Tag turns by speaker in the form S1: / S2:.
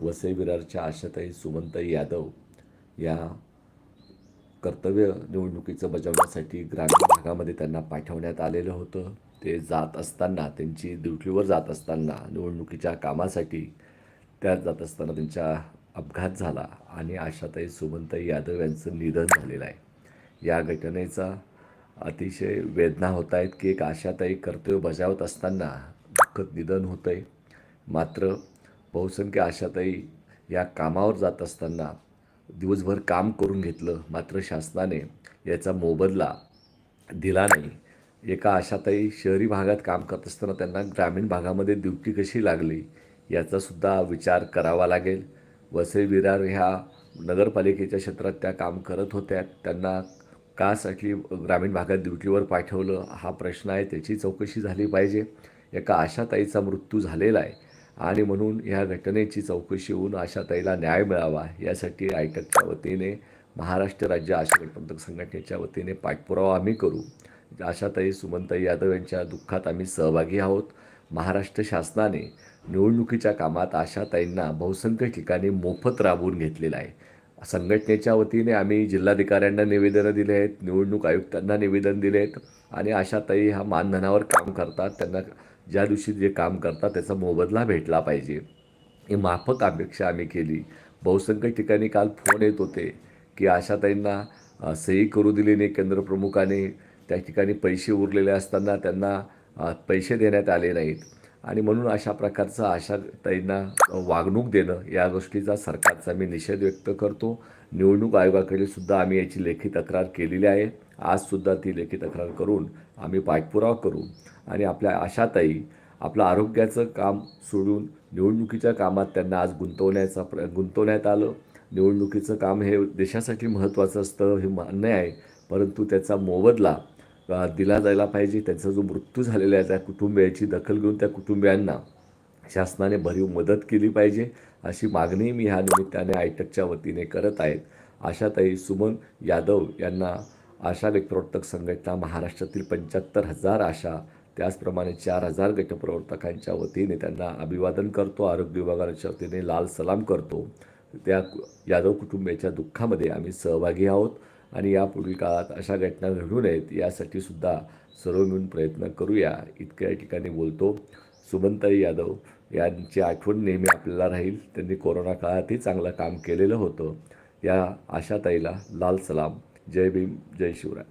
S1: वसई विरारच्या आशाताई सुमनताई यादव या कर्तव्य निवडणुकीचं बजावण्यासाठी ग्रामीण भागामध्ये त्यांना पाठवण्यात आलेलं होतं. ते जात असताना त्यांची ड्युटीवर जात असताना निवडणुकीच्या कामासाठी त्यात जात असताना त्यांचा अपघात झाला आणि आशाताई सुमनताई यादव यांचं निधन झालेलं आहे. या घटनेचा अतिशय वेदना होत आहेत की एक आशाताई कर्तव्य बजावत असताना दुःखद निधन होतं आहे मात्र बहुसंख्य आशाताई या कामावर जात असताना दिवसभर काम करून घेतलं मात्र शासनाने याचा मोबदला दिला नाही. एका आशाताई शहरी भागात काम करत असताना त्यांना ग्रामीण भागामध्ये ड्युटी कशी लागली याचासुद्धा विचार करावा लागेल. वसई विरार ह्या नगरपालिकेच्या क्षेत्रात त्या काम करत होत्या. त्यांना कासाठी ग्रामीण भागात ड्युटीवर पाठवलं हा प्रश्न आहे त्याची चौकशी झाली पाहिजे. एका आशाताईचा मृत्यू झालेला आहे. आणि म्हणून ह्या घटनेची चौकशी होऊन आशाताईला न्याय मिळावा यासाठी आयटकच्या वतीने महाराष्ट्र राज्य आशा संघटनेच्या वतीने पाठपुरावा आम्ही करू. आशाताई सुमनताई यादव यांच्या दुःखात आम्ही सहभागी आहोत. महाराष्ट्र शासनाने निवडणुकीच्या कामात आशाताईंना बहुसंख्य ठिकाणी मोफत राबवून घेतलेलं आहे. संघटनेच्या वतीने आम्ही जिल्हाधिकाऱ्यांना निवेदनं दिले आहेत निवडणूक आयुक्तांना निवेदन दिले आहेत आणि आशाताई हा मानधनावर काम करतात. त्यांना ज्या दिवशी जे काम करतात त्याचा मोबदला भेटला पाहिजे. ही माफक अपेक्षा आम्ही केली. बहुसंख्य ठिकाणी काल फोन येत होते की आशाताईंना सही करू दिली नाही केंद्रप्रमुखाने त्या ठिकाणी पैसे उरलेले असताना त्यांना पैसे देण्यात आले नाहीत. आणि म्हणून अशा प्रकारचं आशाताईंना वागणूक देणं या गोष्टीचा सरकारचा मी निषेध व्यक्त करतो. निवडणूक आयोगाकडे सुद्धा आम्ही याची लेखी तक्रार केलेली आहे. आजसुद्धा ती लेखी तक्रार करून आम्ही पाठपुरावा करू. आणि आपल्या आशाताई आपलं आरोग्याचं काम सोडून निवडणुकीच्या कामात त्यांना आज गुंतवण्याचा प्र गुंतवण्यात आलं. निवडणुकीचं काम हे देशासाठी महत्त्वाचं असतं हे मान्य आहे. परंतु त्याचा मोबदला दिला जायला पाहिजे. त्यांचा जो मृत्यू झालेला आहे त्या कुटुंबियाची दखल घेऊन त्या कुटुंबियांना शासनाने भरीव मदत केली पाहिजे अशी मागणी मी ह्या निमित्ताने आयटकच्या वतीने करत आहेत आशाताई सुमन यादव यांना आशा गटप्रवर्तक संघटना महाराष्ट्रातील पंच्याहत्तर हजार आशा त्याचप्रमाणे चार हजार गटप्रवर्तकांच्या वतीने त्यांना अभिवादन करतो आरोग्य विभागाच्या वतीने लाल सलाम करतो. त्या यादव कुटुंबियाच्या दुःखामध्ये आम्ही सहभागी आहोत. आणि यापुढील काळात अशा घटना घडू नयेत यासाठी सुद्धा सर्व मिळून प्रयत्न करूया. इतक्या ठिकाणी बोलतो सुमनताई यादव. यांची आठवण नेहमी आपल्याला राहील. त्यांनी कोरोना काळातही चांगलं काम केलेलं होतं. या आशाताईला लाल सलाम. जय भीम जय शिवराय.